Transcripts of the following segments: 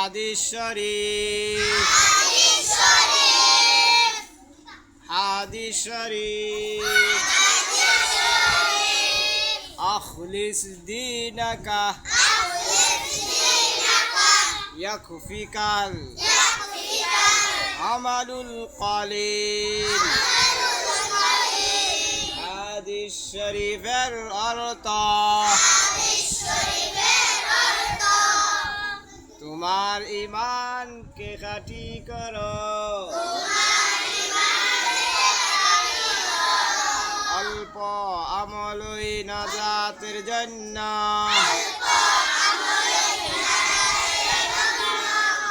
হাদিস শরীফ হাদিস শরীফ أخلص دينك يكفيك العمل القليل হাদিস শরীফের অর্থ তোমার ইমানকে খাটি করো। অল্প আমলই নাজাতের জন্য।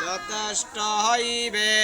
যথেষ্ট হইবে।